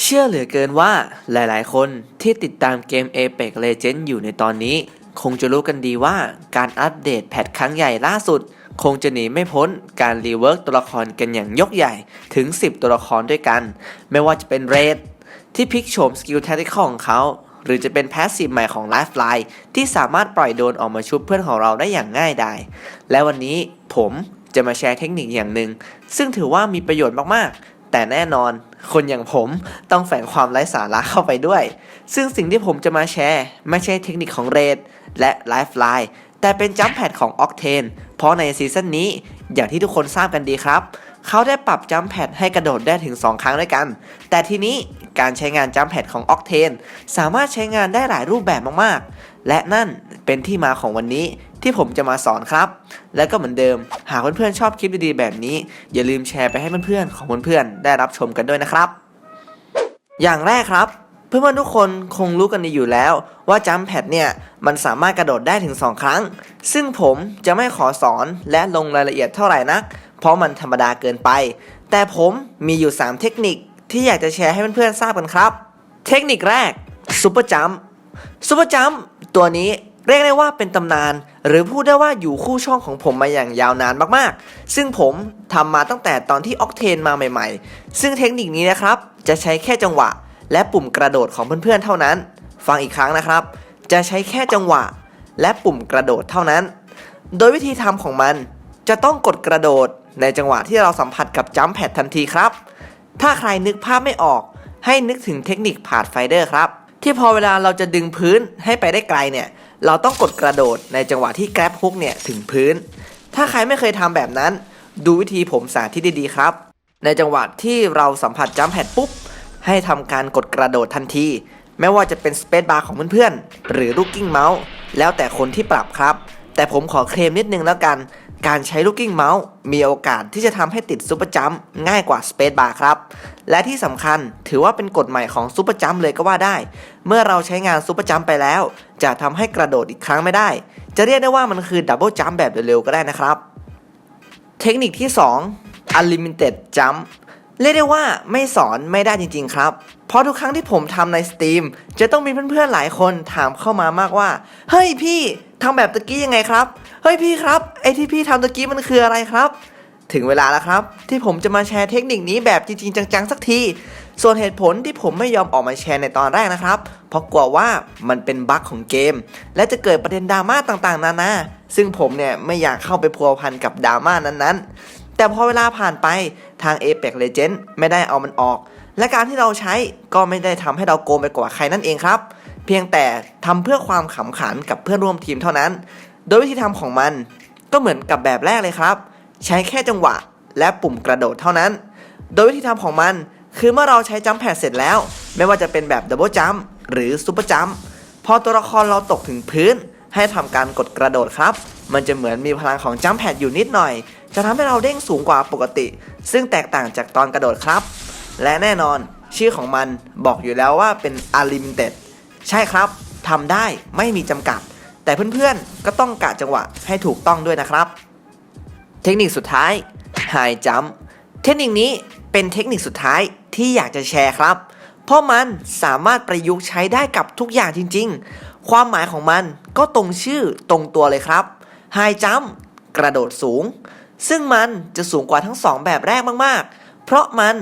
เชื่อเหลือเกินว่าหลายๆ คนที่ติดตามเกม Apex Legends อยู่ในตอนนี้ คงจะรู้กันดีว่าการอัปเดตแพทครั้งใหญ่ล่าสุด คงจะหนีไม่พ้นการรีเวิร์กตัวละครกันอย่างยกใหญ่ถึง 10 ตัวละครด้วยกัน ไม่ว่าจะเป็นเรดที่พลิกโฉมสกิลแทคติคของเขา หรือจะเป็นแพสซีฟใหม่ของ l i f e l i ที่สามารถปล่อยโดนออกมาชุบเพื่อนของเราได้อย่างง่ายดายและวันนี้ผมจะมาแชร์เทคนิคอย่างหนึ่งซึ่งถือว่ามีประโยชน์มากๆ แต่แน่นอนคนอย่างผมต้องแฝงความไร้สาระเข้าไปด้วย ซึ่งสิ่งที่ผมจะมาแชร์ ไม่ใช่เทคนิคของเรดและ l i f e l i แต่เป็นจัมแพดของ Octane เพราะในซีซั่นนี้อย่างที่ทุกคนทราบกันดีครับ เขาได้ปรับจัมแพดให้กระโดดได้ถึง 2 ครั้งด้วยกัน แต่ทีนี้การใช้งานจัมแพดของ Octane สามารถใช้งานได้หลายรูปแบบมากๆ และนั่นเป็นที่มาของวันนี้ ที่ผมจะมาสอนครับ และก็เหมือนเดิม หากเพื่อนๆชอบคลิปดีๆแบบนี้ อย่าลืมแชร์ไปให้เพื่อนๆของเพื่อนๆได้รับชมกันด้วยนะครับ อย่างแรกครับ เพื่อนๆทุกคนคงรู้กันดีอยู่แล้ว ว่าจัมแพดเนี่ยมันสามารถกระโดดได้ถึง 2 ครั้ง ซึ่งผมจะไม่ขอสอนและลงรายละเอียดเท่าไหร่นัก เพราะมันธรรมดาเกินไป แต่ผมมีอยู่ 3 เทคนิคที่อยากจะแชร์ให้เพื่อนๆทราบกันครับ เทคนิคแรกซูเปอร์จัมซูเปอร์จัมตัวนี้ เรียกได้ว่าเป็นตำนาน หรือพูดได้ว่าอยู่คู่ช่องของผมมาอย่างยาวนานมากๆ ซึ่งผมทำมาตั้งแต่ตอนที่ออกเทนมาใหม่ๆ ซึ่งเทคนิคนี้นะครับ จะใช้แค่จังหวะ และปุ่มกระโดดของเพื่อนๆเท่านั้น ฟังอีกครั้งนะครับ จะใช้แค่จังหวะ และปุ่มกระโดดเท่านั้น โดยวิธีทำของมัน จะต้องกดกระโดดในจังหวะที่เราสัมผัสกับจัมแพดทันทีครับ ถ้าใครนึกภาพไม่ออก ให้นึกถึงเทคนิคผาดไฟเดอร์ครับ ที่พอเวลาเราจะดึงพื้นให้ไปได้ไกลเนี่ย เราต้องกดกระโดดในจังหวะที่แกร็บฮุกเนี่ยถึงพื้น ถ้าใครไม่เคยทำแบบนั้น ดูวิธีผมสาธิตดีๆครับ ในจังหวะที่เราสัมผัสจัมแพดปุ๊บ ให้ทำการกดกระโดดทันที ไม่ว่าจะเป็นสเปซบาร์ของเพื่อนๆ หรือลูกกิ้งเมาส์ แล้วแต่คนที่ปรับครับ แต่ผมขอเคลมนิดนึงแล้วกัน การใช้ลูกกิ้งเมาส์มีโอกาสที่จะทำให้ติดซูเปอร์จัมป์ง่ายกว่าสเปซบาร์ครับ และที่สำคัญถือว่าเป็นกฎใหม่ของซูเปอร์จัมป์เลยก็ว่าได้ เมื่อเราใช้งานซูเปอร์จัมป์ไปแล้ว จะทำให้กระโดดอีกครั้งไม่ได้ จะเรียกได้ว่ามันคือดับเบิลจัมป์แบบเร็วๆก็ได้นะครับ เทคนิคที่ 2 Unlimited Jump เรียกได้ว่าไม่สอนไม่ได้จริง ๆ ครับ เพราะทุกครั้งที่ผมทำใน Steam จะต้องมีเพื่อนๆหลายคนถามเข้ามามากว่า เฮ้ยพี่ทำแบบตะกี้ยังไงครับ เฮ้ยพี่ครับไอที่พี่ทำตะกี้มันคืออะไรครับ ถึงเวลาแล้วครับ ที่ผมจะมาแชร์เทคนิคนี้แบบจริง ๆ จังๆ สักที ส่วนเหตุผลที่ผมไม่ยอมออกมาแชร์ในตอนแรกนะครับ เพราะกลัวว่ามันเป็นบั๊กของเกม และจะเกิดประเด็นดราม่าต่างๆ นานาซึ่งผมเนี่ยไม่อยากเข้าไปพัวพันกับดราม่านั้นๆ แต่พอเวลาผ่านไปทาง Apex Legends ไม่ได้เอามันออก และการที่เราใช้ก็ไม่ได้ทำให้เราโกงไปกว่าใครนั่นเองครับ เพียงแต่ทำเพื่อความขำขันกับเพื่อนร่วมทีมเท่านั้น โดยวิธีทำของมันก็เหมือนกับแบบแรกเลยครับ ใช้แค่จังหวะและปุ่มกระโดดเท่านั้น โดยวิธีทำของมันคือเมื่อเราใช้จัมป์แพดเสร็จแล้ว ไม่ว่าจะเป็นแบบดับเบิลจัมป์หรือซูเปอร์จัมป์พอตัวละครเราตกถึงพื้น ให้ทำการกดกระโดดครับ มันจะเหมือนมีพลังของจัมป์แพดอยู่นิดหน่อย จะทำให้เราเด้งสูงกว่าปกติ ซึ่งแตกต่างจากตอนกระโดดครับ และแน่นอนชื่อของมันบอกอยู่แล้วว่าเป็น unlimited ใช่ครับทำได้ไม่มีจำกัด แต่เพื่อนๆ ก็ต้องกะจังหวะให้ถูกต้องด้วยนะครับ เทคนิคสุดท้าย High Jump เทคนิคนี้เป็นเทคนิคสุดท้ายที่อยากจะแชร์ครับ เพราะมันสามารถประยุกต์ใช้ได้กับทุกอย่างจริงๆ ความหมายของมันก็ตรงชื่อตรงตัวเลยครับ High Jump กระโดดสูง ซึ่งมันจะสูงกว่าทั้งสองแบบแรกมากๆ เพราะมัน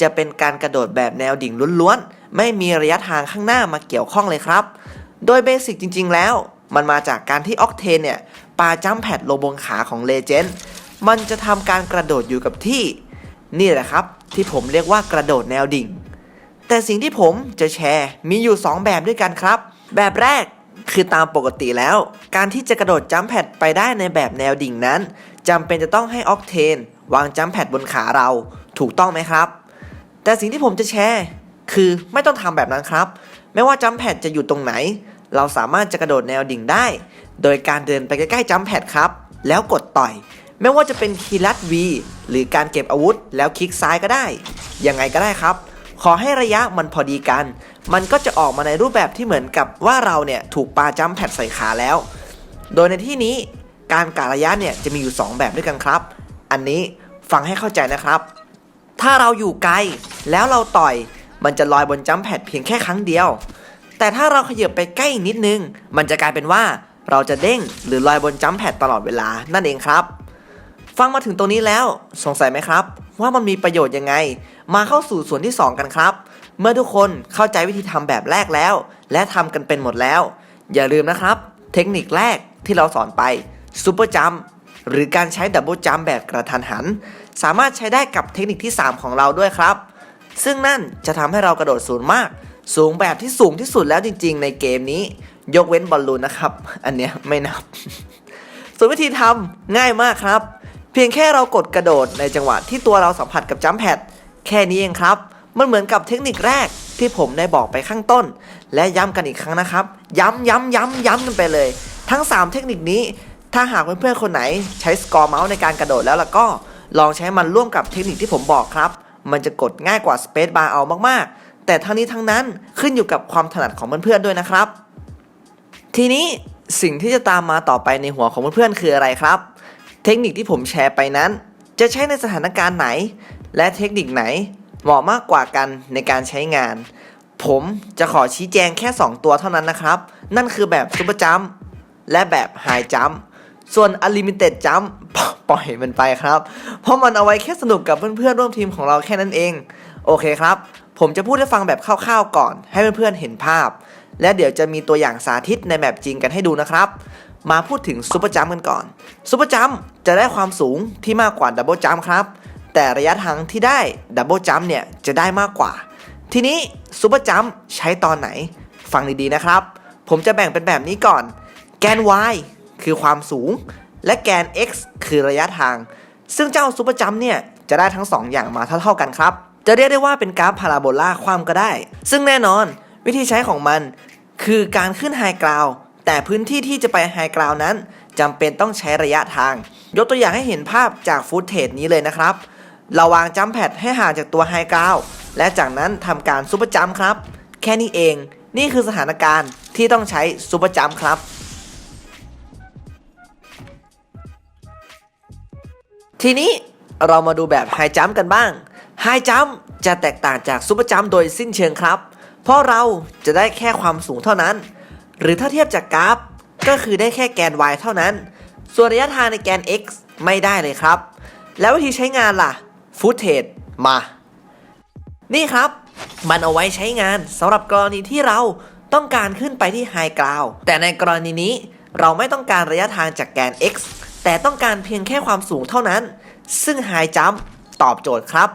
จะเป็นการกระโดดแบบแนวดิ่งล้วนๆ ไม่มีระยะทางข้างหน้ามาเกี่ยวข้องเลยครับ โดยเบสิกจริงๆแล้ว มันมาจากการที่ออกเทนเนี่ยปาจัมแพดลงบนขาของเลเจนด์มันจะทำการกระโดดอยู่กับที่ นี่แหละครับ ที่ผมเรียกว่ากระโดดแนวดิ่ง แต่สิ่งที่ผมจะแชร์มีอยู่ 2 แบบด้วยกันครับ แบบแรกคือตามปกติแล้ว การที่จะกระโดดจัมแพดไปได้ในแบบแนวดิ่งนั้นจำเป็นจะต้องให้ออกเทนวางจัมแพดบนขาเราถูกต้องไหมครับ แต่สิ่งที่ผมจะแชร์คือไม่ต้องทำแบบนั้นครับ ไม่ว่าจัมแพดจะอยู่ตรงไหน เราสามารถจะกระโดดแนวดิ่งได้ โดยการเดินไปใกล้ๆจัมแพดครับ แล้วกดต่อย ไม่ว่าจะเป็นคีย์ลัด V หรือการเก็บอาวุธแล้วคลิกซ้ายก็ได้ ยังไงก็ได้ครับ ขอให้ระยะมันพอดีกัน มันก็จะออกมาในรูปแบบที่เหมือนกับว่าเราเนี่ยถูกปาจัมแพดใส่ขาแล้ว โดยในที่นี้การกะระยะเนี่ยจะมีอยู่ 2 แบบด้วยกันครับ อันนี้ฟังให้เข้าใจนะครับ ถ้าเราอยู่ไกลแล้วเราต่อยมันจะลอยบนจัมแพดเพียงแค่ครั้งเดียว แต่ถ้าเราขยับไปใกล้อีกนิดนึง มันจะกลายเป็นว่าเราจะเด้งหรือลอยบนจัมแพดตลอดเวลานั่นเองครับ ฟังมาถึงตรงนี้แล้วสงสัยไหมครับ ว่ามันมีประโยชน์ยังไง มาเข้าสู่ส่วนที่ 2 กันครับ เมื่อทุกคนเข้าใจวิธีทำแบบแรกแล้ว และทำกันเป็นหมดแล้ว อย่าลืมนะครับ เทคนิคแรกที่เราสอนไปซูเปอร์จัมหรือการใช้ดับเบิลจัมแบบกระทันหัน สามารถใช้ได้กับเทคนิคที่ 3 ของเราด้วยครับ ซึ่งนั่นจะทำให้เรากระโดดสูงมาก สูงแบบที่สูงที่สุดแล้วจริง ๆ ในเกมนี้ ยกเว้นบอลลูนนะครับ อันเนี้ยไม่นับ ส่วนวิธีทำง่ายมากครับ เพียงแค่เรากดกระโดดในจังหวะที่ตัวเราสัมผัสกับจัมแพดแค่นี้เองครับ มันเหมือนกับเทคนิคแรกที่ผมได้บอกไปข้างต้น และย้ำกันอีกครั้งนะครับ ย้ำย้ำย้ำย้ำกันไปเลย ทั้ง 3 เทคนิคนี้ ถ้าหากเพื่อนๆคนไหนใช้สกอร์เมาส์ในการกระโดดแล้วล่ะก็ ลองใช้มันร่วมกับเทคนิคที่ผมบอกครับ มันจะกดง่ายกว่าสเปซบาร์เอามากๆ แต่ทั้งนี้ทั้งนั้นขึ้นอยู่กับความถนัดของเพื่อนๆด้วยนะครับ ทีนี้สิ่งที่จะตามมาต่อไปในหัวของเพื่อนๆคืออะไรครับ เทคนิคที่ผมแชร์ไปนั้น จะใช้ในสถานการณ์ไหน และเทคนิคไหนเหมาะมากกว่ากันในการใช้งาน ผมจะขอชี้แจงแค่ 2 ตัวเท่านั้นนะครับ นั่นคือแบบซูเปอร์จัมและแบบไฮจัมส่วน Unlimited Jump ปล่อยมันไปครับ เพราะมันเอาไว้แค่สนุกกับเพื่อนๆร่วมทีมของเราแค่นั้นเอง โอเคครับ ผมจะพูดให้ฟังแบบคร่าวๆก่อน ให้เพื่อนๆเห็นภาพ และเดี๋ยวจะมีตัวอย่างสาธิตในแบบจริงกันให้ดูนะครับ มาพูดถึงซูเปอร์จัมป์กันก่อนซูเปอร์จัมป์จะได้ความสูงที่มากกว่าดับเบิลจัมป์ครับ แต่ระยะทางที่ได้ดับเบิลจัมป์เนี่ยจะได้มากกว่า ทีนี้ซูเปอร์จัมป์ใช้ตอนไหน ฟังดีๆนะครับ ผมจะแบ่งเป็นแบบนี้ก่อน แกน y คือความสูง และแกน x คือระยะทาง ซึ่งเจ้าซูเปอร์จัมป์เนี่ยจะได้ทั้ง2อย่างมาเท่าๆกันครับ จะเรียกได้ว่าเป็นกราฟพาราโบลาความก็ได้ ซึ่งแน่นอนวิธีใช้ของมัน คือการขึ้นไฮกราวแต่พื้นที่ที่จะไปไฮกราวนั้นจำเป็นต้องใช้ระยะทาง ยกตัวอย่างให้เห็นภาพจากฟุตเทจนี้เลยนะครับ เราวางจัมแพดให้ห่างจากตัวไฮกราวและจากนั้นทำการซูเปอร์จัมครับ แค่นี้เอง นี่คือสถานการณ์ที่ต้องใช้ซูเปอร์จัมครับ ทีนี้เรามาดูแบบไฮจัมกันบ้าง ไฮจัมจะแตกต่างจากซูเปอร์จัมโดยสิ้นเชิงครับ เพราะเราจะได้แค่ความสูงเท่านั้น หรือถ้าเทียบจากกราฟ ก็คือได้แค่แกน y เท่านั้น ส่วนระยะทางในแกน x ไม่ได้เลยครับ แล้ววิธีใช้งานล่ะฟุตเทจมา นี่ครับ มันเอาไว้ใช้งานสำหรับกรณีที่เราต้องการขึ้นไปที่ไฮกราวแต่ในกรณีนี้เราไม่ต้องการระยะทางจากแกน x แต่ต้องการเพียงแค่ความสูงเท่านั้น ซึ่งไฮจัมตอบโจทย์ครับ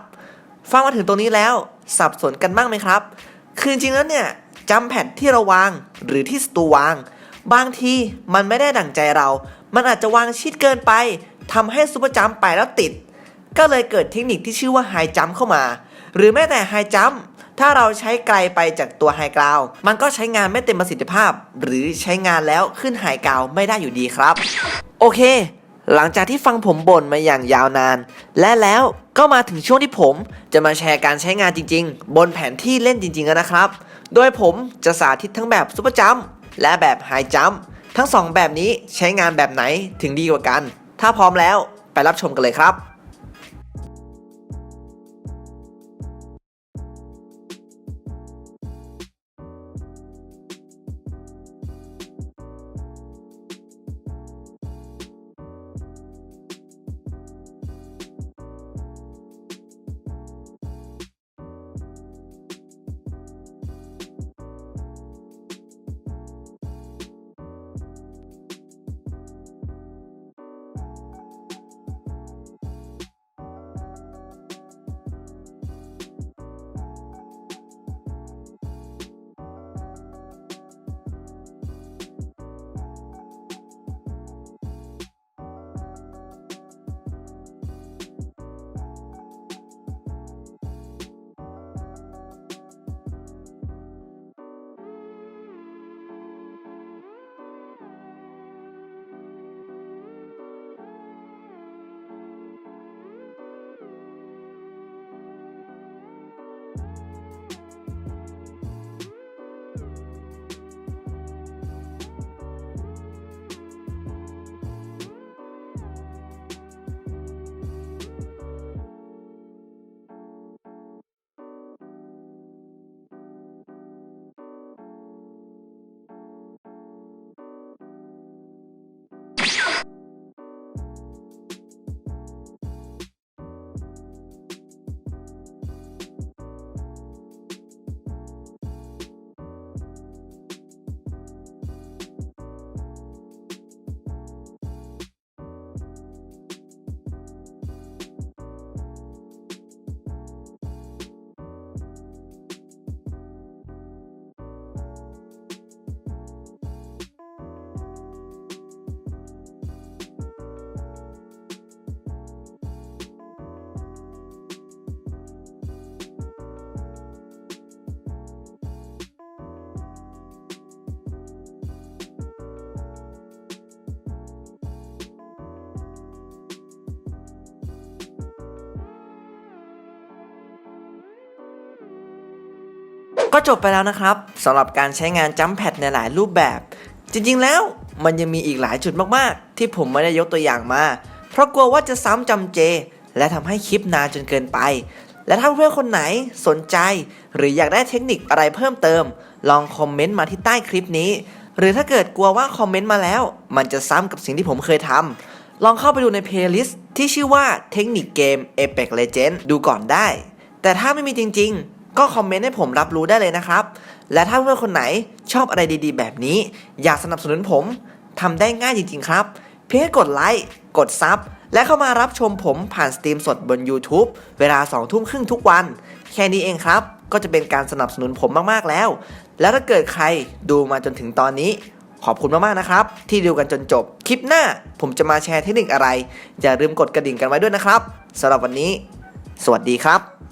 ฟังมาถึงตรงนี้แล้ว สับสนกันบ้างไหมครับ คือจริงๆแล้วเนี่ยจัมแพดที่เราวางหรือที่สตูวาง บางทีมันไม่ได้ดั่งใจเรา มันอาจจะวางชิดเกินไปทำให้ซูเปอร์จัมไปแล้วติด ก็เลยเกิดเทคนิคที่ชื่อว่าไฮจัมเข้ามา หรือแม้แต่ไฮจัมถ้าเราใช้ไกลไปจากตัวไฮกราวมันก็ใช้งานไม่เต็มประสิทธิภาพ หรือใช้งานแล้วขึ้นไฮกราวไม่ได้อยู่ดีครับ โอเค หลังจากที่ฟังผมบ่นมาอย่างยาวนาน และแล้ว ก็มาถึงช่วงที่ผมจะมาแชร์การใช้งานจริง ๆ บนแผนที่เล่นจริงๆแล้วนะครับ โดยผมจะสาธิตทั้งแบบซุปเปอร์จัมและแบบไฮจัมทั้งสองแบบนี้ใช้งานแบบไหนถึงดีกว่ากัน ถ้าพร้อมแล้วไปรับชมกันเลยครับ ก็จบไปแล้วนะครับสำหรับการใช้งานจัมแพดในหลายรูปแบบ จริงๆแล้วมันยังมีอีกหลายจุดมากๆ ที่ผมไม่ได้ยกตัวอย่างมา เพราะกลัวว่าจะซ้ำจำเจ และทำให้คลิปนานจนเกินไป และถ้าเพื่อนคนไหนสนใจ หรืออยากได้เทคนิคอะไรเพิ่มเติม ลองคอมเมนต์มาที่ใต้คลิปนี้ หรือถ้าเกิดกลัวว่าคอมเมนต์มาแล้ว มันจะซ้ำกับสิ่งที่ผมเคยทำลองเข้าไปดูในเพลย์ลิสต์ที่ชื่อว่าเทคนิคเกม Apex Legends ดูก่อนได้ แต่ถ้าไม่มีจริง ๆ ก็คอมเมนต์ให้ผมรับรู้ได้เลยนะครับ และถ้าเพื่อนคนไหนชอบอะไรดีๆ แบบนี้ อยากสนับสนุนผมทำได้ง่ายจริง ๆ ครับ เพียงกดไลค์กดซับและเข้ามารับชมผมผ่านสตรีมสดบน YouTube เวลา2ทุ่มครึ่งทุกวัน แค่นี้เองครับ ก็จะเป็นการสนับสนุนผมมากๆแล้ว แล้วถ้าเกิดใครดูมาจนถึงตอนนี้ ขอบคุณมากๆนะครับ ที่ดูกันจนจบ คลิปหน้าผมจะมาแชร์เทคนิคอะไร อย่าลืมกดกระดิ่งกันไว้ด้วยนะครับสำหรับวันนี้ สวัสดีครับ